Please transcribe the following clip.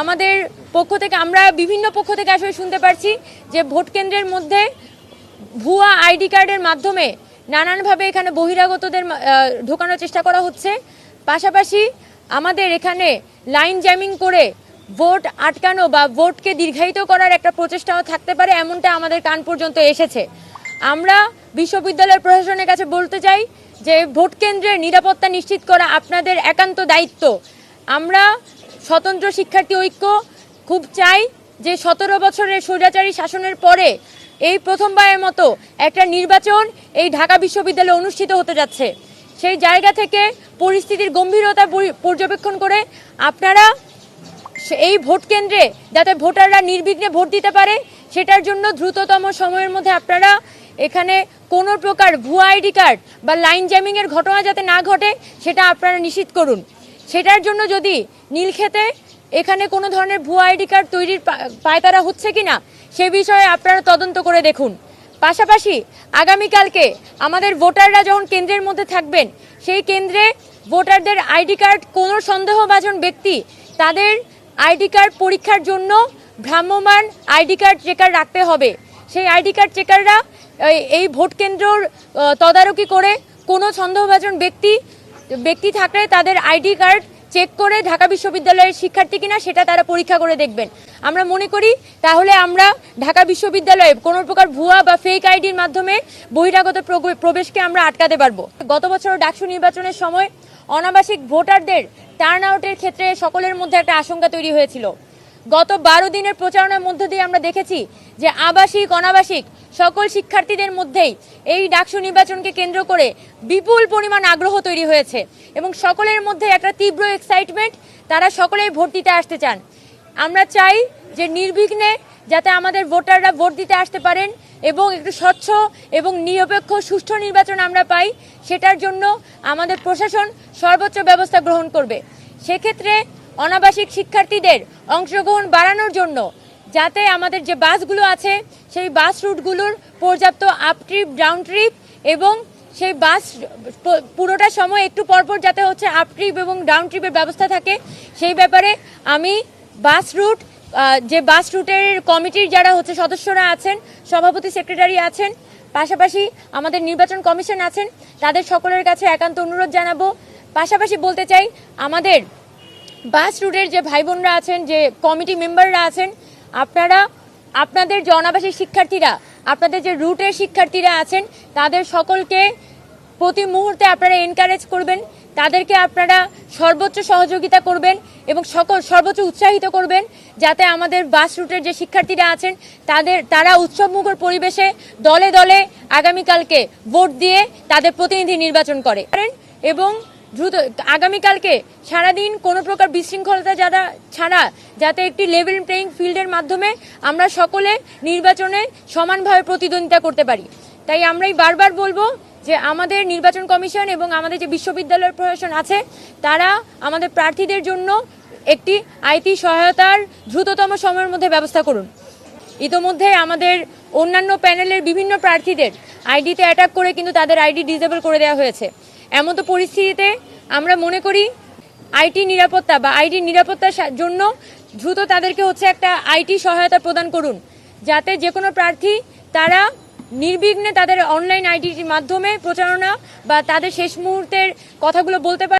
আমাদের পক্ষ থেকে, আমরা বিভিন্ন পক্ষ থেকে আসলে শুনতে পারছি যে ভোট কেন্দ্রের মধ্যে ভুয়া আইডি কার্ডের মাধ্যমে নানানভাবে এখানে বহিরাগতদের ঢোকানোর চেষ্টা করা হচ্ছে। পাশাপাশি আমাদের এখানে লাইন জ্যামিং করে ভোট আটকানো বা ভোটকে দীর্ঘায়িত করার একটা প্রচেষ্টাও থাকতে পারে, এমনটা আমাদের কান পর্যন্ত এসেছে। আমরা বিশ্ববিদ্যালয়ের প্রশাসনের কাছে বলতে চাই যে ভোট কেন্দ্রের নিরাপত্তা নিশ্চিত করা আপনাদের একান্ত দায়িত্ব। আমরা স্বতন্ত্র শিক্ষার্থী ঐক্য খুব চাই যে সতেরো বছরের স্বৈরাচারী শাসনের পরে এই প্রথমবারের মতো একটা নির্বাচন এই ঢাকা বিশ্ববিদ্যালয়ে অনুষ্ঠিত হতে যাচ্ছে। সেই জায়গা থেকে পরিস্থিতির গম্ভীরতা পর্যবেক্ষণ করে আপনারা এই ভোট কেন্দ্রে যাতে ভোটাররা নির্বিঘ্নে ভোট দিতে পারে, সেটার জন্য দ্রুততম সময়ের মধ্যে আপনারা এখানে কোনো প্রকার ভুয়া আইডি কার্ড বা লাইন জ্যামিংয়ের ঘটনা যাতে না ঘটে, সেটা আপনারা নিশ্চিত করুন। সেটার জন্য যদি নীলক্ষেতে এখানে কোনো ধরনের ভুয়া আইডি কার্ড তৈরির পায়তারা হচ্ছে কি না সে বিষয়ে আপনারা তদন্ত করে দেখুন। পাশাপাশি আগামীকালকে আমাদের ভোটাররা যখন কেন্দ্রের মধ্যে থাকবেন, সেই কেন্দ্রে ভোটারদের আইডি কার্ড কোনো সন্দেহভাজন ব্যক্তি তাদের আইডি কার্ড পরীক্ষার জন্য ভ্রাম্যমান আইডি কার্ড চেকার রাখতে হবে। সেই আইডি কার্ড চেকাররা, এই- এই ভোট কেন্দ্রর তদারকি করে কোনো সন্দেহভাজন ব্যক্তি ব্যক্তি থাকলে তাদের আইডি কার্ড চেক করে ঢাকা বিশ্ববিদ্যালয়ের শিক্ষার্থী কিনা সেটা তারা পরীক্ষা করে দেখবেন। আমরা মনে করি তাহলে আমরা ঢাকা বিশ্ববিদ্যালয়ে কোনো প্রকার ভুয়া বা ফেক আইডির মাধ্যমে বহিরাগত প্রবেশকে আমরা আটকাতে পারব। গত বছর ডাকসু নির্বাচনের সময় অনাবাসিক ভোটারদের টার্ন আউটের ক্ষেত্রে সকলের মধ্যে একটা আশঙ্কা তৈরি হয়েছিল। গত বারো দিনের প্রচারণার মধ্য দিয়ে আমরা দেখেছি যে আবাসিক, অনাবাসিক সকল শিক্ষার্থীদের মধ্যেই এই ডাকসু নির্বাচনকে কেন্দ্র করে বিপুল পরিমাণ আগ্রহ তৈরি হয়েছে এবং সকলের মধ্যে একটা তীব্র এক্সাইটমেন্ট তারা সকলেই ভোট দিতে আসতে চান। আমরা চাই যে নির্বিঘ্নে যাতে আমাদের ভোটাররা ভোট দিতে আসতে পারেন এবং একটু স্বচ্ছ এবং নিরপেক্ষ, সুষ্ঠু নির্বাচন আমরা পাই, সেটার জন্য আমাদের প্রশাসন সর্বোচ্চ ব্যবস্থা গ্রহণ করবে। সেক্ষেত্রে অনাবাসিক শিক্ষার্থীদের অংশগ্রহণ বাড়ানোর জন্য, যাতে আমাদের যে বাসগুলো আছে, সেই বাস রুটগুলোর পর্যাপ্ত আপ ট্রিপ ডাউন ট্রিপ এবং সেই বাস পুরোটা সময় একটু পরপর যাতে হচ্ছে আপ ট্রিপ এবং ডাউন ট্রিপের ব্যবস্থা থাকে। সেই ব্যাপারে আমি বাস রুট যে বাস রুটের কমিটির যারা হচ্ছে সদস্যরা আছেন, সভাপতি সেক্রেটারি আছেন, পাশাপাশি আমাদের নির্বাচন কমিশন আছেন, তাদের সকলের কাছে একান্ত অনুরোধ জানাব। পাশাপাশি বলতে চাই, আমাদের বাস রুটের যে ভাই বোনরা আছেন, যে কমিটি মেম্বাররা আছেন, আপনারা, আপনাদের যে শিক্ষার্থীরা, আপনাদের যে রুটের শিক্ষার্থীরা আছেন, তাদের সকলকে প্রতি মুহূর্তে আপনারা এনকারেজ করবেন, তাদেরকে আপনারা সর্বোচ্চ সহযোগিতা করবেন এবং সকল, সর্বোচ্চ উৎসাহিত করবেন যাতে আমাদের বাস রুটের যে শিক্ষার্থীরা আছেন, তাদের, তারা উৎসবমুখর পরিবেশে দলে দলে আগামীকালকে ভোট দিয়ে তাদের প্রতিনিধি নির্বাচন করে। এবং দ্রুত, আগামীকালকে সারাদিন কোনো প্রকার বিশৃঙ্খলতা যারা, ছাড়া যাতে একটি লেভেল প্লেয়িং ফিল্ডের মাধ্যমে আমরা সকলে নির্বাচনে সমানভাবে প্রতিদ্বন্দ্বিতা করতে পারি। তাই আমরাই বারবার বলব যে আমাদের নির্বাচন কমিশন এবং আমাদের যে বিশ্ববিদ্যালয়ের প্রশাসন আছে, তারা আমাদের প্রার্থীদের জন্য একটি আইটি সহায়তার দ্রুততম সময়ের মধ্যে ব্যবস্থা করুন। ইতোমধ্যে আমাদের অন্যান্য প্যানেলের বিভিন্ন প্রার্থীদের আইডিতে অ্যাটাক করে কিন্তু তাদের আইডি ডিসেবল করে দেওয়া হয়েছে। এমন তো পরিস্থিতিতে আমরা মনে করি আইটি নিরাপত্তা বা আইটি নিরাপত্তার জন্য দ্রুত তাদেরকে হচ্ছে একটা আইটি সহায়তা প্রদান করুন। যাতে যে কোনো প্রার্থী তারা নির্বিঘ্নে তাদের অনলাইন আইডির মাধ্যমে প্রচারণা বা তাদের শেষ মুহূর্তের কথাগুলো বলতে পারে।